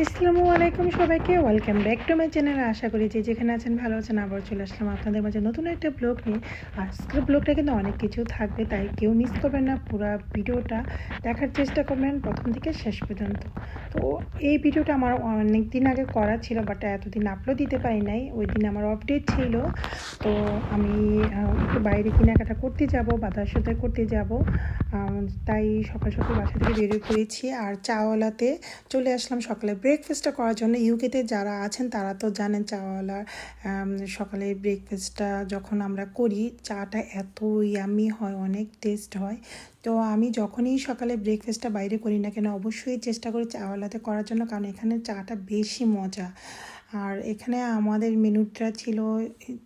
আসসালামু আলাইকুম সবাইকে welcome back to my channel আশা করি যে যেখানে আছেন, ভালো আছেন, আবার চলে আসলাম আপনাদের মাঝে নতুন একটা ব্লগ নিয়ে। আজকের ব্লগটা কিন্তু অনেক কিছু থাকবে, তাই কেউ মিস করবেন না, পুরো ভিডিওটা দেখার চেষ্টা করবেন প্রথম থেকে শেষ পর্যন্ত। তো এই ভিডিওটা আমার অনেক দিন আগে করা ছিল বাট এতদিন আপলোড দিতে পারি নাই ওই দিন আমার আপডেট ছিল। তো আমি একটু বাইরে কেনাকাটা করতে যাব বাজার সাথে করতে যাব। তাই সকাল সকাল বাসা থেকে বেরিয়ে পড়েছি, আর চাওয়ালাতে চলে আসলাম সকালে ব্রেকফাস্টটা করার জন্য ইউকেতে যারা আছেন, তারা তো জানেন চাওয়ালার সকালে ব্রেকফাস্টটা যখন আমরা করি, চাটা এত ইয়ামি হয়, অনেক টেস্ট হয়। তো আমি যখনই সকালে ব্রেকফাস্টটা বাইরে করি না কেন, অবশ্যই চেষ্টা করি চাওয়ালাতে করার জন্য, কারণ এখানে চাটা বেশি মজা। আর এখানে আমাদের মেনুটা ছিল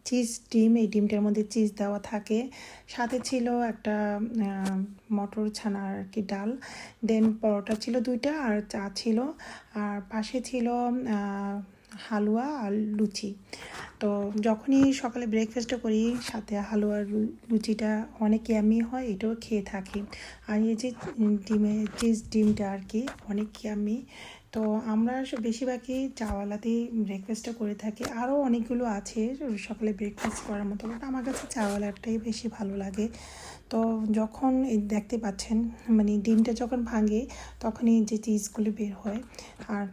চিজ ডিম, এই ডিমটার মধ্যে চিজ দেওয়া থাকে। সাথে ছিল একটা মটর ছানার আর কি ডাল। দেন পরোটা ছিল দুইটা আর চা ছিল। আর পাশে ছিল হালুয়া আর লুচি। তো যখনই সকালে ব্রেকফাস্টটা করি, সাথে হালুয়ার লুচিটা অনেক ইয়ামি হয়, এটাও খেয়ে থাকি। আর এই যে ডিমের চিজ ডিমটা আর কি, অনেক ইয়ামি তো আমরা বেশিরভাগই চাওয়ালাতেই ব্রেকফাস্টটা করে থাকি। আরও অনেকগুলো আছে সকালে ব্রেকফাস্ট করার মতো বাট আমার কাছে চাওয়ালাটাই বেশি ভালো লাগে। তো যখন দেখতে পাচ্ছেন মানে ডিমটা যখন ভাঙে, তখনই যে চিজগুলি বের হয়, আর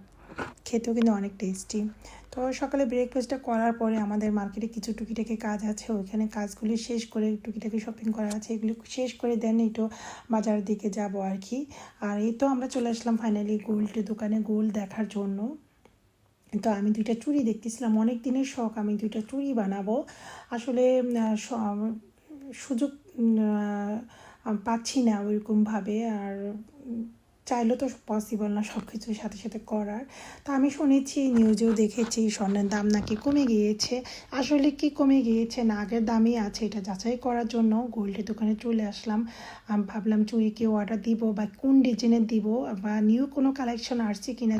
খেতেও কিন্তু অনেক টেস্টি তো সকালে ব্রেকফাস্টটা করার পরে আমাদের মার্কেটে কিছু টুকিটাকি কাজ আছে, ওইখানে কাজগুলি শেষ করে টুকিটাকি শপিং করা আছে, এগুলি শেষ করে দেন একটু বাজারের দিকে যাব আর কি। আর এই তো আমরা চলে আসলাম ফাইনালি গোল্ডের দোকানে গোল্ড দেখার জন্য। তো আমি দুইটা চুড়ি দেখতেছিলাম, অনেক দিনের শখ আমি দুইটা চুড়ি বানাবো। আসলে সুযোগ পাচ্ছি না ওইরকমভাবে। আর চাইলেও তো পসিবল না সব কিছুর সাথে সাথে করার। তো আমি শুনেছি নিউজেও দেখেছি স্বর্ণের দাম নাকি কমে গিয়েছে। আসলে কি কমে গিয়েছে? না আগের দামই আছে এটা যাচাই করার জন্য। গোল্ডের দোকানে চলে আসলাম। ভাবলাম চুড়ি কি অর্ডার দিব বা কোন ডিজাইনের দিব বা নিউ কোনো কালেকশন আসছে কিনা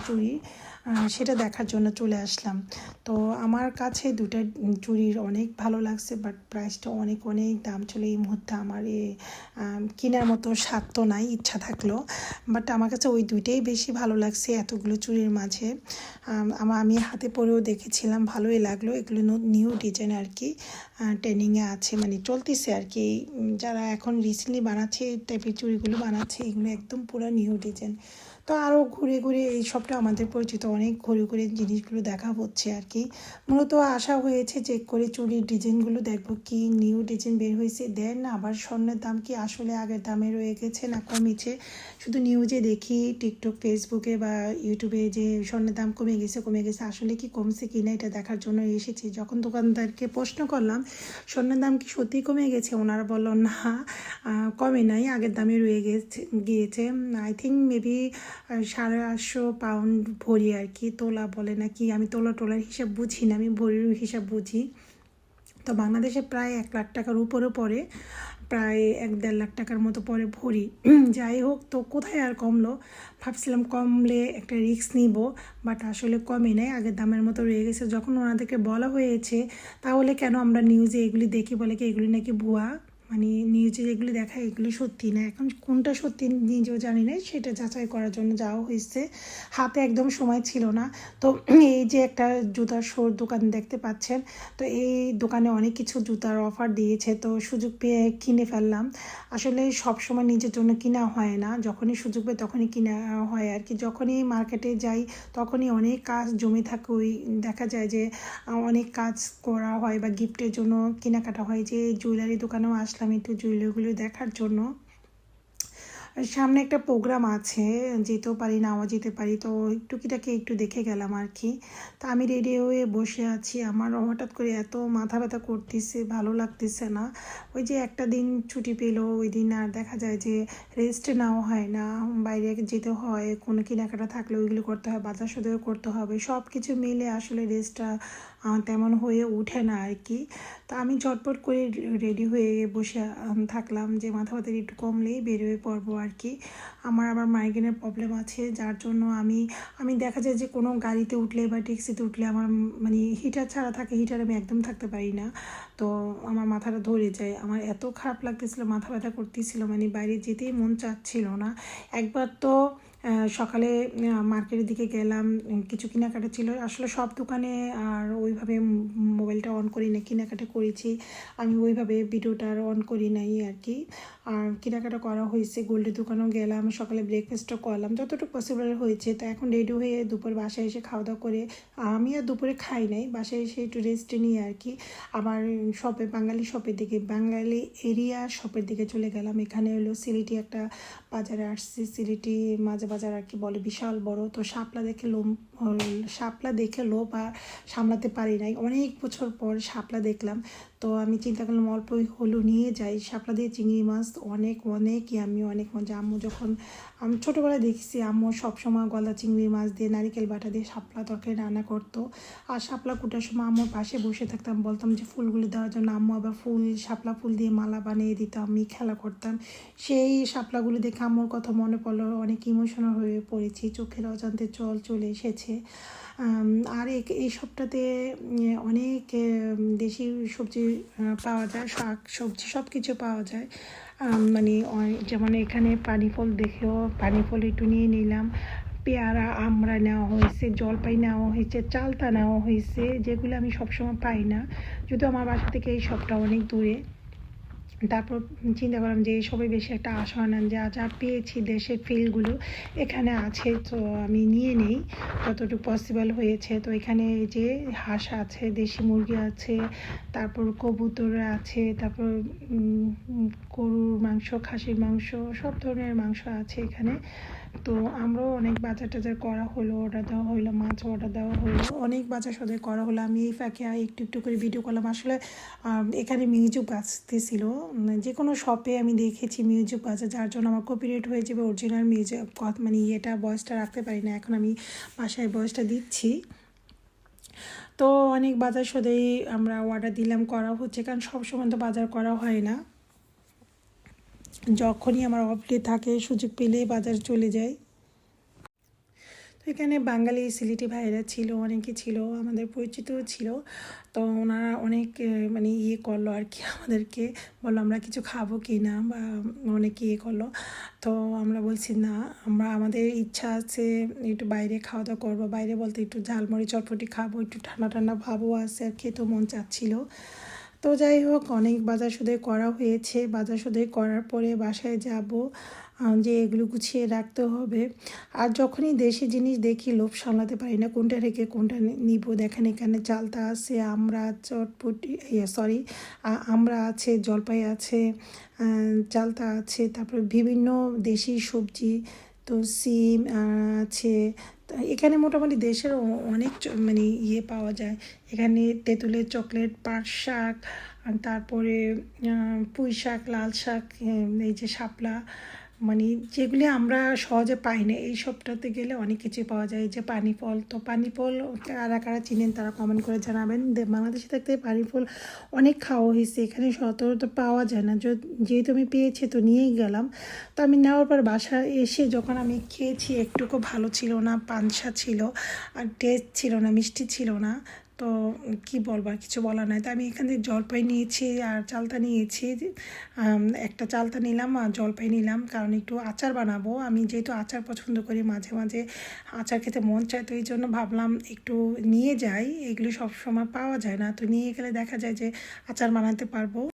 আহ, সেটা দেখার জন্য চলে আসলাম। তো আমার কাছে দুটা চুরির অনেক ভালো লাগছে বাট প্রাইসটা অনেক অনেক দাম ছিল এই মুহূর্তে আমার এ কেনার মতো স্বাদ তো নাই ইচ্ছা থাকল। বাট আমার কাছে ওই দুইটাই বেশি ভালো লাগছে এতগুলো চুড়ির মাঝে। আমার আমি হাতে পরেও দেখেছিলাম, ভালোই লাগল। এগুলো নিউ ডিজাইন আর কি ট্রেনিংয়ে আছে মানে চলতেছে আর কি। যারা এখন রিসেন্টলি বানাচ্ছে, এই টাইপের চুড়িগুলো বানাচ্ছে, এগুলো একদম পুরো নিউ ডিজাইন তো আরও ঘুরে ঘুরে এই সবটা আমাদের পরিচিত অনেক ঘুরে ঘুরে জিনিসগুলো দেখা হচ্ছে আর কি। মূলত আশা হয়েছে চেক করে চুড়ির ডিজাইনগুলো দেখব। কি নিউ ডিজাইন বের হয়েছে? দেন না আবার স্বর্ণের দাম কি আসলে আগের দামে রয়ে গেছে না কমেছে? শুধু নিউজে দেখি টিকটক ফেসবুকে বা ইউটিউবে যে স্বর্ণের দাম কমে গেছে কমে গেছে, আসলে কি কমছে কি না এটা দেখার জন্য এসেছি। যখন দোকানদারকে প্রশ্ন করলাম, স্বর্ণের দাম কি সত্যিই কমে গেছে? ওনারা বলল, না কমে নাই, আগের দামে রয়ে গেছে, গিয়েছে। আই থিঙ্ক মেবি সাড়ে আটশো পাউন্ড ভরি আর কি, তোলা বলে নাকি, আমি তোলা টোলার হিসাব বুঝি না, আমি ভরির হিসাব বুঝি। তো বাংলাদেশে প্রায় এক লাখ টাকার উপরে পড়ে, প্রায় এক দেড় লাখ টাকার মতো পরে ভরি। যাই হোক, তো কোথায় আর কমলো? ভাবছিলাম কমলে একটা রিস্ক নিব বাট আসলে কমে নেই, আগের দামের মতো রয়ে গেছে। যখন ওনাদেরকে বলা হয়েছে, তাহলে কেন আমরা নিউজে এগুলি দেখি বলে কি এগুলি নাকি ভুয়া? মানে নিউজে যেগুলি দেখায় এগুলি সত্যি না। এখন কোনটা সত্যি নিজেও জানি না, সেটা যাচাই করার জন্য যাওয়া হয়েছে। হাতে একদম সময় ছিল না। তো এই যে একটা জুতার শোর দোকান দেখতে পাচ্ছেন, তো এই দোকানে অনেক কিছু জুতার অফার দিয়েছে, তো সুযোগ পেয়ে কিনে ফেললাম। আসলে সব সময় নিজের জন্য কিনা হয় না। যখনই সুযোগ পাই তখনই কিনা হয় আর কি। যখনই মার্কেটে যাই তখনই অনেক কাজ জমে থাকে। ওই দেখা যায় যে অনেক কাজ করা হয় বা গিফটের জন্য কেনাকাটা হয়। যে জুয়েলারি দোকানেও আসলাম একটু জুয়েলারিগুলো দেখার জন্য সামনে একটা প্রোগ্রাম আছে, যেতেও পারি নাও যেতে পারি, তো টুকিটাকি একটু দেখে গেলাম আর কি। তা আমি রেডি হয়ে বসে আছি, আমার হঠাৎ করে এত মাথা ব্যথা করতেছে, ভালো লাগতেছে না। ওই যে একটা দিন ছুটি পেল, ওই দিন আর দেখা যায় যে রেস্ট নেওয়া হয় না, বাইরে যেতে হয়, কোনো কেনাকাটা থাকলে ওইগুলো করতে হয়, বাজার সদাইও করতে হবে সব কিছু মিলে আসলে রেস্টটা তেমন হয়ে ওঠে না আর কি। তা আমি ঝটপট করে রেডি হয়ে বসে থাকলাম যে মাথা ব্যথা একটু কমলেই বের হয়ে পড়ব আর কি আমার আবার মাইগ্রেনের প্রবলেম আছে, যার জন্য আমি আমি দেখা যায় যে কোনো গাড়িতে উঠলে বা ট্যাক্সিতে উঠলে আমার মানে হিটার ছাড়া থাকে হিটার আমি একদম থাকতে পারি না। তো আমার মাথাটা ধরে যায়। আমার এত খারাপ লাগতেছিলো, মাথা ব্যথা করতেছিল মানে বাইরে যেতেই মন চাচ্ছিল না। একবার তো সকালে মার্কেটের দিকে গেলাম কিছু কেনাকাটা ছিল। আসলে সব দোকানে আর ওইভাবে মোবাইলটা অন করি না কেনাকাটা করেছি। আমি ওইভাবে ভিডিওটা আর অন করি নাই আর কি। আর কেনাকাটা করা হয়েছে, গোল্ডের দোকানেও গেলাম, সকালে ব্রেকফাস্টও করলাম, যতটুকু পসিবল হয়েছে। তো এখন রেডি হয়ে দুপুর বাসায় এসে খাওয়া দাওয়া করে, আমি আর দুপুরে খাই নাই, বাসায় এসে একটু রেস্ট নিয়ে আর কি। আবার শপে বাঙালি শপের দিকে, বাঙালি এরিয়া শপের দিকে চলে গেলাম। এখানে হলো সিলেটি একটা বাজারে আসছি সিলেটি মাঝে বাজার আর কি বলে, বিশাল বড়। তো শাপলা দেখে লোম শাপলা দেখে লোভ আর সামলাতে পারি নাই। অনেক বছর পর শাপলা দেখলাম। তো আমি চিন্তা করলাম অল্প হলু নিয়ে যাই, শাপলা দিয়ে চিংড়ি মাছ অনেক অনেকই আমি অনেক মজা। আম্মু যখন, আমি ছোটোবেলায় দেখছি, আম্মু সবসময় গলা চিংড়ি মাছ দিয়ে, নারিকেল বাটা দিয়ে শাপলা তরকারি রান্না করতো। আর শাপলা কুটার সময় আম্মুর পাশে বসে থাকতাম, বলতাম যে ফুলগুলি দেওয়ার জন্য আম্মু আবার ফুল, শাপলা ফুল দিয়ে মালা বানিয়ে দিতাম আমি খেলা করতাম। সেই শাপলাগুলো দেখে আম্মুর কথা মনে পড়ল, অনেক ইমোশনাল হয়ে পড়েছি, চোখের অজান্তে জল চলে এসেছে। আর এই- সবটাতে অনেক দেশি সবজি পাওয়া যায়, শাক, সবজি সব কিছু পাওয়া যায়। মানে যেমন এখানে পানি ফল দেখেও পানি ফল একটু নিয়ে নিলাম। পেয়ারা আমরা নেওয়া হয়েছে, জলপাই নেওয়া হয়েছে, চালতা নেওয়া হয়েছে, যেগুলো আমি সবসময় পাই না। যদিও আমার বাসা থেকে এই সবটা অনেক দূরে। তারপর চিন্তা করলাম যে এইসবে বেশি একটা আশা হয় না যা যা পেয়েছি দেশের ফিলগুলো এখানে আছে, তো আমি নিয়ে নেই, যতটুকু পসিবল হয়েছে। তো এখানে যে হাঁস আছে, দেশি মুরগি আছে, তারপর কবুতর আছে, তারপর গরুর মাংস, খাসির মাংস, সব ধরনের মাংস আছে এখানে। তো আমরাও অনেক বাজার টাজার করা হলো অর্ডার দেওয়া হলো, মাছ অর্ডার দেওয়া হলো, অনেক বাজার সদাই করা হলো। আমি এই ফাঁকে একটু একটু করে ভিডিও করলাম। আসলে এখানে মিউজিক বাজতেছিল যে কোনো শপে আমি দেখেছি মিউজিক বাজার যার জন্য আমার কপিরেট হয়ে যাবে অরিজিনাল মিউজিক মানে ইয়েটা বয়সটা রাখতে পারি না, এখন আমি বাসায় বয়সটা দিচ্ছি। তো অনেক বাজার সোধেই আমরা অর্ডার দিলাম, করা হচ্ছে, কারণ সবসময় তো বাজার করা হয় না। যখনই আমার অফ থাকে, সুযোগ পেলে বাজার চলে যাই তো এখানে বাঙালি সিলেটি ভাইরা ছিল, অনেকে ছিল, আমাদের পরিচিতও ছিল। তো ওনারা অনেক মানে ইয়ে করল আর কি আমাদেরকে। বলল, আমরা কিছু খাব কি না? বা অনেক ইয়ে করল। তো আমরা বলছি, না, আমরা, আমাদের ইচ্ছা আছে একটু বাইরে খাওয়া দাওয়া করব। বাইরে বলতে একটু ঝালমুড়ি, চটপটি খাব, একটু ঠান্ডা ঠান্ডা ভাবও আছে আর খেতেও মন চাচ্ছিল। তো যাই হোক, অনেক বাজার সদাই করা হয়েছে। বাজার সদাই করার পরে বাসায় যাব। যে এগুলো গুছিয়ে রাখতে হবে। আর যখনই দেশি জিনিস দেখি, লোভ সামলাতে পারি না, কোনটা রেখে কোনটা নিব। দেখেন এখানে চালতা আছে, আমরা চটপটি সরি আমরা আছে, জলপাই আছে চালতা আছে, তারপরে বিভিন্ন দেশি সবজি, তো সিম আছে। এখানে মোটামুটি দেশের অনেক মানে ইয়ে পাওয়া যায়। এখানে তেঁতুলের চকলেট, পাট শাক তারপরে পুঁই শাক, লাল শাক এই যে শাপলা মানে যেগুলি আমরা সহজে পাই না, এই সবটাতে গেলে অনেক কিছু পাওয়া যায়। যে পানি ফল তো পানি ফল কারা কারা চিনেন তারা কমেন্ট করে জানাবেন। বাংলাদেশে থাকতে পানি ফল অনেক খাওয়া হয়েছে, এখানে সচরাচর পাওয়া যায় না। যেহেতু আমি পেয়েছি তো নিয়েই গেলাম। তো আমি নেওয়ার পর বাসা এসে যখন আমি খেয়েছি, একটুকু ভালো ছিল না, পানসা ছিল, আর টেস্ট ছিল না, মিষ্টি ছিল না তো কি বলব, আর কিছু বলার নাই। তো আমি এখান থেকে জলপাই নিয়েছি আর চালতা নিয়েছি। একটা চালতা নিলাম আর জলপাই নিলাম কারণ একটু আচার বানাবো। আমি যেহেতু আচার পছন্দ করি মাঝে মাঝে আচার খেতে মন চায়, তো এই জন্য ভাবলাম একটু নিয়ে যাই। এগুলো সব সময় পাওয়া যায় না। তো নিয়ে গেলে দেখা যায় যে আচার বানাতে পারব।